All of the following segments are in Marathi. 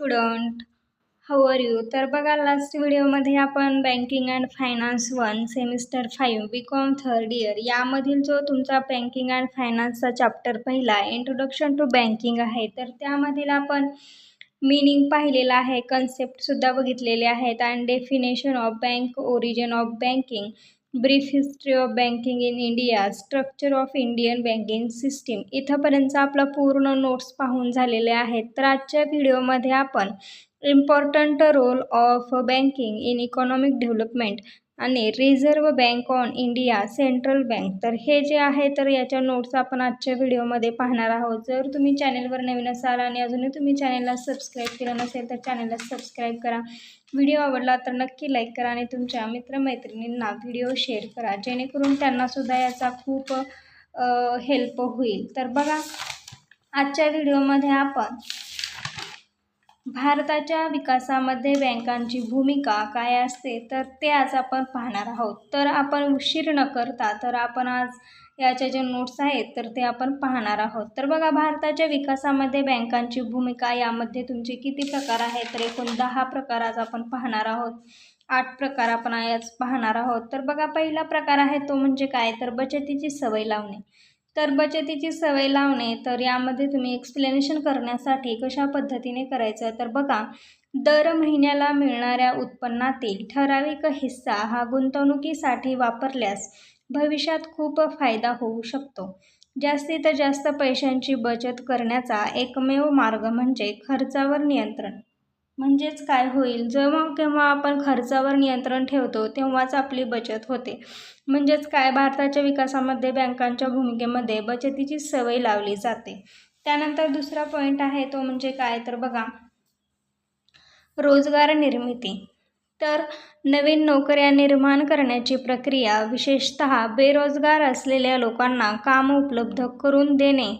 स्टुडंट हाऊ आर यू तर बघा लास्ट व्हिडिओमध्ये आपण banking and finance one semester five B com third year यामधील जो तुमचा बँकिंग अँड फायनान्सचा चॅप्टर पहिला इंट्रोडक्शन टू बँकिंग आहे तर त्यामधील आपण मिनिंग पाहिलेला आहे कन्सेप्टसुद्धा बघितलेले आहेत and definition of bank origin of banking brief history of banking in India structure of Indian banking system. इथंपर्यंत आपला पूर्ण नोट्स पाहून झालेले आहेत. तर आजच्या व्हिडिओमध्ये आपण important role of banking in economic development आणि reserve bank on India central bank. तर हे जे आहे तर याच्या नोट्स आपण आजच्या व्हिडिओमध्ये पाहणार आहोत. जर तुम्ही चॅनेलवर नवीन असाल आणि अजूनही तुम्ही चॅनेलला सबस्क्राईब केलं नसेल तर चॅनेलला सबस्क्राईब करा. व्हिडिओ आवडला तर नक्की लाईक करा आणि तुमच्या मित्रमैत्रिणींना व्हिडिओ शेअर करा. जेणेकरून त्यांनासुद्धा याचा खूप हेल्प होईल. तर बघा आजच्या व्हिडिओमध्ये आपण भारताच्या विकासामध्ये बँकांची भूमिका काय असते तर ते आज आपण पाहणार आहोत. तर आपण उशीर न करता तर आपण आज याच्या जे नोट्स आहेत तर ते आपण पाहणार आहोत. तर बघा भारताच्या विकासामध्ये बँकांची भूमिका यामध्ये तुमचे किती प्रकार आहेत तर एकूण दहा प्रकार आज आपण पाहणार आहोत. आठ प्रकार आपण आज पाहणार आहोत. तर बघा पहिला प्रकार आहे तो म्हणजे काय? तर बचतीची सवय लावणे. तर बचतीची सवय लावणे तर यामध्ये तुम्ही एक्सप्लेनेशन करण्यासाठी कशा पद्धतीने करायचं? तर बघा दर महिन्याला मिळणाऱ्या उत्पन्नातील ठराविक हिस्सा हा गुंतवणुकीसाठी वापरल्यास भविष्यात खूप फायदा होऊ शकतो. जास्तीत जास्त पैशांची बचत करण्याचा एकमेव मार्ग म्हणजे खर्चावर नियंत्रण. म्हणजेच काय होईल? जेव्हा केव्हा आपण खर्चावर नियंत्रण ठेवतो तेव्हाच आपली बचत होते. म्हणजेच काय? भारताच्या विकासामध्ये बँकांच्या भूमिकेमध्ये बचतीची सवय लावली जाते. त्यानंतर दुसरा पॉईंट आहे तो म्हणजे काय? तर बघा रोजगार निर्मिती. तर नवीन नोकऱ्या निर्माण करण्याची प्रक्रिया विशेषत बेरोजगार असलेल्या लोकांना काम उपलब्ध करून देणे.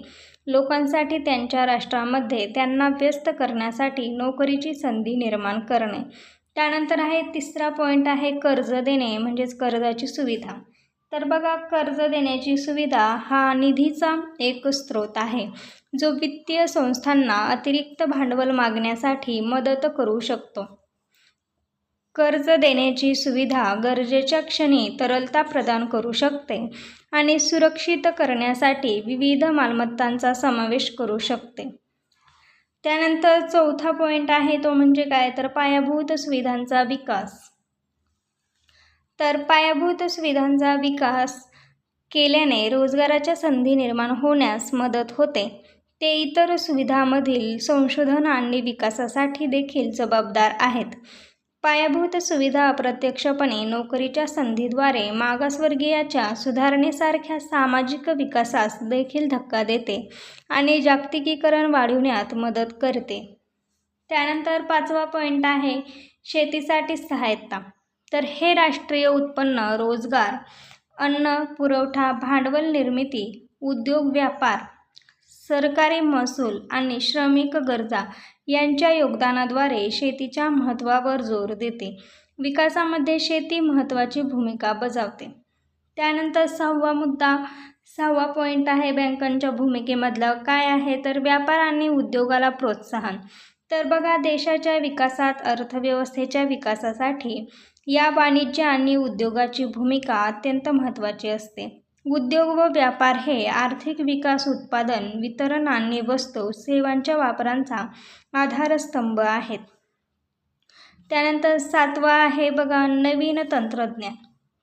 लोकांसाठी त्यांच्या राष्ट्रामध्ये त्यांना व्यस्त करण्यासाठी नोकरीची संधी निर्माण करणे. त्यानंतर आहे तिसरा पॉईंट आहे कर्ज देणे म्हणजेच कर्जाची सुविधा. तर बघा कर्ज देण्याची सुविधा हा निधीचा एक स्रोत आहे जो वित्तीय संस्थांना अतिरिक्त भांडवल मागण्यासाठी मदत करू शकतो. कर्ज देण्याची सुविधा गरजेच्या क्षणी तरलता प्रदान करू शकते आणि सुरक्षित करण्यासाठी विविध मालमत्तांचा समावेश करू शकते. त्यानंतर चौथा पॉईंट आहे तो म्हणजे काय? तर पायाभूत सुविधांचा विकास. तर पायाभूत सुविधांचा विकास केल्याने रोजगाराच्या संधी निर्माण होण्यास मदत होते. ते इतर सुविधांमधील संशोधन आणि विकासासाठी देखील जबाबदार आहेत. पायाभूत सुविधा अप्रत्यक्षपणे नोकरीच्या संधीद्वारे मागासवर्गीयाच्या सुधारणेसारख्या सामाजिक विकासास देखील धक्का देते आणि जागतिकीकरण वाढवण्यात मदत करते. त्यानंतर पाचवा पॉईंट आहे शेतीसाठी सहायता तर हे राष्ट्रीय उत्पन्न रोजगार अन्न पुरवठा भांडवल निर्मिती उद्योग व्यापार सरकारी महसूल आणि श्रमिक गरजा यांच्या योगदानाद्वारे शेतीच्या महत्त्वावर जोर देते. विकासामध्ये शेती महत्त्वाची भूमिका बजावते. त्यानंतर सहावा मुद्दा सहावा पॉईंट आहे बँकांच्या भूमिकेमधला. काय आहे? तर व्यापार आणि उद्योगाला प्रोत्साहन. तर बघा देशाच्या विकासात अर्थव्यवस्थेच्या विकासासाठी या वाणिज्य आणि उद्योगाची भूमिका अत्यंत महत्त्वाची असते. उद्योग व व्यापार हे आर्थिक विकास उत्पादन वितरण आणि वस्तू सेवांच्या वापरांचा आधारस्तंभ आहेत. त्यानंतर सातवा आहे बघा नवीन तंत्रज्ञान.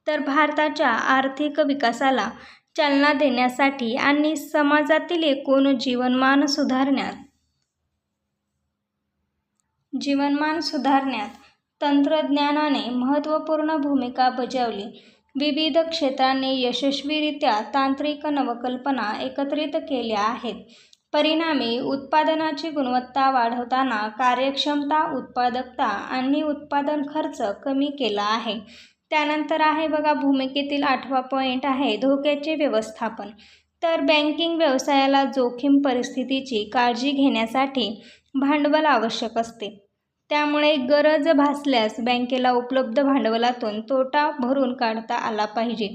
तर भारताच्या आर्थिक विकासाला चालना देण्यासाठी आणि समाजातील एकूण जीवनमान सुधारण्यात जीवनमान सुधारण्यात तंत्रज्ञानाने महत्त्वपूर्ण भूमिका बजावली. विविध क्षेत्रांनी यशस्वीरित्या तांत्रिक नवकल्पना एकत्रित केल्या आहेत. परिणामी उत्पादनाची गुणवत्ता वाढवताना कार्यक्षमता उत्पादकता आणि उत्पादन खर्च कमी केला आहे. त्यानंतर आहे बघा भूमिकेतील आठवा पॉईंट आहे धोक्याचे व्यवस्थापन. तर बँकिंग व्यवसायाला जोखीम परिस्थितीची काळजी घेण्यासाठी भांडवल आवश्यक असते. त्यामुळे गरज भासल्यास बँकेला उपलब्ध भांडवलातून तोटा भरून काढता आला पाहिजे.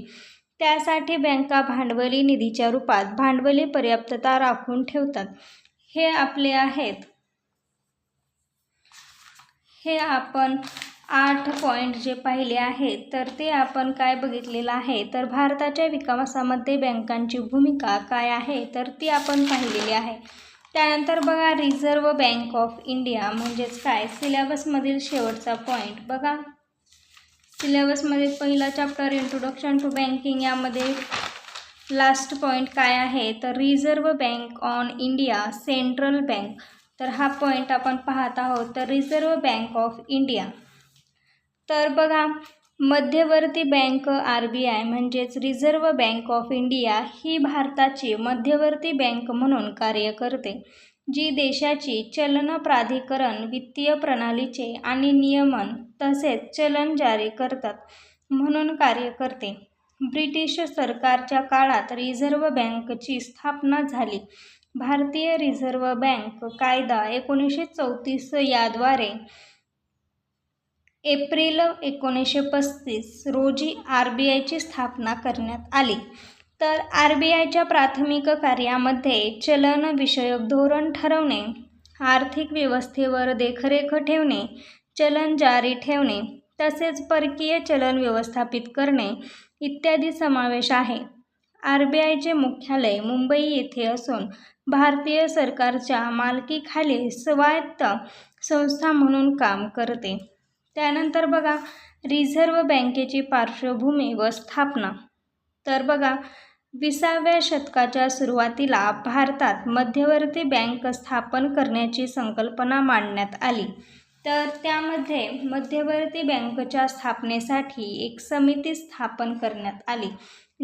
त्यासाठी बँका भांडवली निधीच्या रूपात भांडवली पर्याप्तता राखून ठेवतात. हे आपले आहेत. हे आपण आठ पॉईंट जे पाहिले आहेत तर ते आपण काय बघितलेलं आहे? तर भारताच्या विकासामध्ये बँकांची भूमिका काय आहे? तर ती आपण पाहिलेली आहे. त्यानंतर बघा रिझर्व्ह बँक ऑफ इंडिया म्हणजेच काय? सिलेबसमधील शेवटचा पॉईंट बघा. सिलेबसमध्ये पहिला चॅप्टर इंट्रोडक्शन टू बँकिंग यामध्ये लास्ट पॉईंट काय आहे? तर reserve bank on India central bank तर हा पॉईंट आपण पाहत आहोत. तर रिझर्व्ह बँक ऑफ इंडिया तर बघा मध्यवर्ती बँक आर बी आय म्हणजेच रिझर्व्ह बँक ऑफ इंडिया ही भारताची मध्यवर्ती बँक म्हणून कार्य करते जी देशाची चलन प्राधिकरण वित्तीय प्रणालीचे आणि नियमन तसेच चलन जारी करतात म्हणून कार्य करते. ब्रिटिश सरकारच्या काळात रिझर्व्ह बँकची स्थापना झाली. भारतीय रिझर्व्ह बँक कायदा एकोणीसशे चौतीस याद्वारे एप्रिल एकोणीसशे पस्तीस रोजी आर बी आयची स्थापना करण्यात आली. तर आर बी आयच्या प्राथमिक कार्यामध्ये चलनविषयक धोरण ठरवणे आर्थिक व्यवस्थेवर देखरेख ठेवणे चलन जारी ठेवणे तसेच परकीय चलन व्यवस्थापित करणे इत्यादी समावेश आहे. आर बी आयचे मुख्यालय मुंबई येथे असून भारतीय सरकारच्या मालकीखाली स्वायत्त संस्था म्हणून काम करते. त्यानंतर बघा रिझर्व्ह बँकेची पार्श्वभूमी व स्थापना. तर बघा विसाव्या शतकाच्या सुरुवातीला भारतात मध्यवर्ती बँक स्थापन करण्याची संकल्पना मांडण्यात आली. तर त्यामध्ये मध्यवर्ती बँकच्या स्थापनेसाठी एक समिती स्थापन करण्यात आली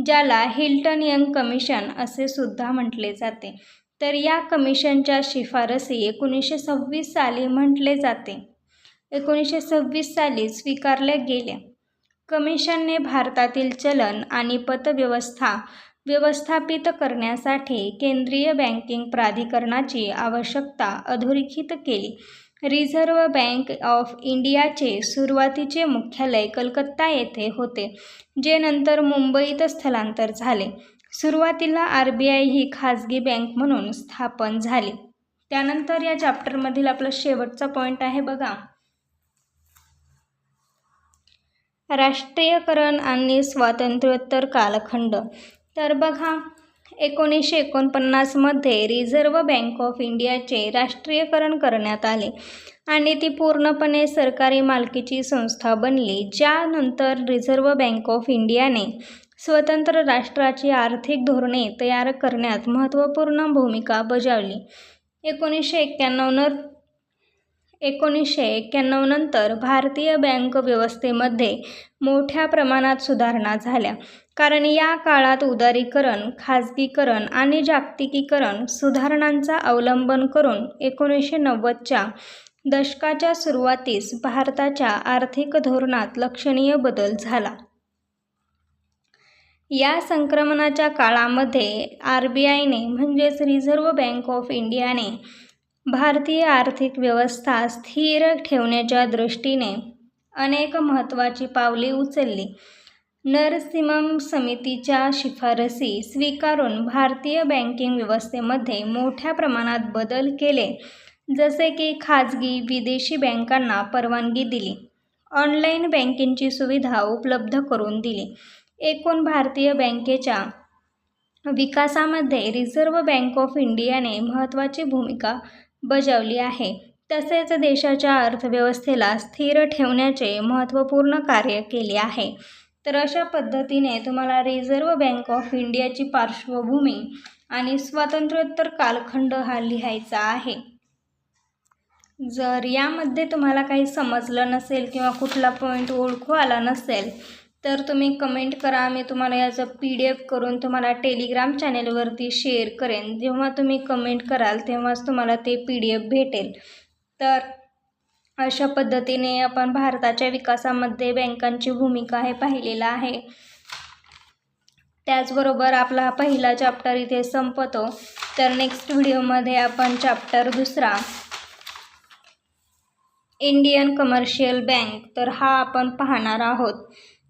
ज्याला हिल्टन यंग कमिशन असे सुद्धा म्हटले जाते. तर या कमिशनच्या शिफारसी एकोणीसशे सव्वीस साली म्हटले जाते. एकोणीसशे सव्वीस साली स्वीकारल्या गेल्या. कमिशनने भारतातील चलन आणि पतव्यवस्था व्यवस्थापित करण्यासाठी केंद्रीय बँकिंग प्राधिकरणाची आवश्यकता अधोरेखित केली. रिझर्व्ह बँक ऑफ इंडियाचे सुरुवातीचे मुख्यालय कलकत्ता येथे होते जे नंतर मुंबईत स्थलांतर झाले. सुरुवातीला आर बी आय ही खाजगी बँक म्हणून स्थापन झाली. त्यानंतर या चॅप्टरमधील आपला शेवटचा पॉईंट आहे बघा. राष्ट्रीयकरण आणि स्वातंत्र्योत्तर कालखंड. तर बघा एकोणीसशे एकोणपन्नासमध्ये रिझर्व्ह बँक ऑफ इंडियाचे राष्ट्रीयकरण करण्यात आले आणि ती पूर्णपणे सरकारी मालकीची संस्था बनली ज्यानंतर रिझर्व्ह बँक ऑफ इंडियाने स्वतंत्र राष्ट्राची आर्थिक धोरणे तयार करण्यात महत्त्वपूर्ण भूमिका बजावली. एकोणीसशे एक्क्याण्णव एकोणीसशे एक्क्याण्णवनंतर भारतीय बँक व्यवस्थेमध्ये मोठ्या प्रमाणात सुधारणा झाल्या. कारण या काळात उदारीकरण खाजगीकरण आणि जागतिकीकरण सुधारणांचा अवलंबन करून एकोणीसशे नव्वदच्या दशकाच्या सुरुवातीस भारताच्या आर्थिक धोरणात लक्षणीय बदल झाला. या संक्रमणाच्या काळामध्ये आर बी आयने म्हणजेच रिझर्व्ह बँक ऑफ इंडियाने भारतीय आर्थिक व्यवस्था स्थिर ठेवण्याच्या दृष्टीने अनेक महत्त्वाची पावले उचलली. नरसिंहम समितीच्या शिफारसी स्वीकारून भारतीय बँकिंग व्यवस्थेमध्ये मोठ्या प्रमाणात बदल केले जसे की खाजगी विदेशी बँकांना परवानगी दिली ऑनलाईन बँकिंगची सुविधा उपलब्ध करून दिली. एकूण भारतीय बँकेच्या विकासामध्ये रिझर्व्ह बँक ऑफ इंडियाने महत्त्वाची भूमिका बजावली आहे. तसेच देशाच्या अर्थव्यवस्थेला स्थिर ठेवण्याचे महत्त्वपूर्ण कार्य केले आहे. तर अशा पद्धतीने तुम्हाला रिझर्व्ह बँक ऑफ इंडियाची पार्श्वभूमी आणि स्वातंत्र्योत्तर कालखंड हा लिहायचा आहे. जर यामध्ये तुम्हाला काही समजलं नसेल किंवा कुठला पॉईंट ओळखू आला नसेल तर तुम्ही कमेंट करा. मी तुम्हाला याचं पी डी एफ करून तुम्हाला टेलिग्राम चॅनेलवरती शेअर करेन. जेव्हा तुम्ही कमेंट कराल तेव्हाच तुम्हाला ते पी डी एफ भेटेल. तर अशा पद्धतीने आपण भारताच्या विकासामध्ये बँकांची भूमिका हे पाहिलेलं आहे. त्याचबरोबर आपला पहिला चॅप्टर इथे संपतो. तर नेक्स्ट व्हिडिओमध्ये आपण चॅप्टर दुसरा. इंडियन कमर्शियल बँक तर हा आपण पाहणार आहोत.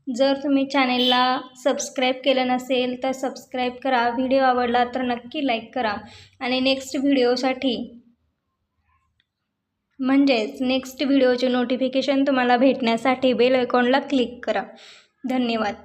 जर तुम्ही चॅनेलला सबस्क्राईब केलं नसेल तर सबस्क्राईब करा. व्हिडिओ आवडला तर नक्की लाईक करा. आणि नेक्स्ट व्हिडिओसाठी म्हणजेच नेक्स्ट व्हिडिओचे नोटिफिकेशन तुम्हाला भेटण्यासाठी बेल आयकॉनला क्लिक करा. धन्यवाद.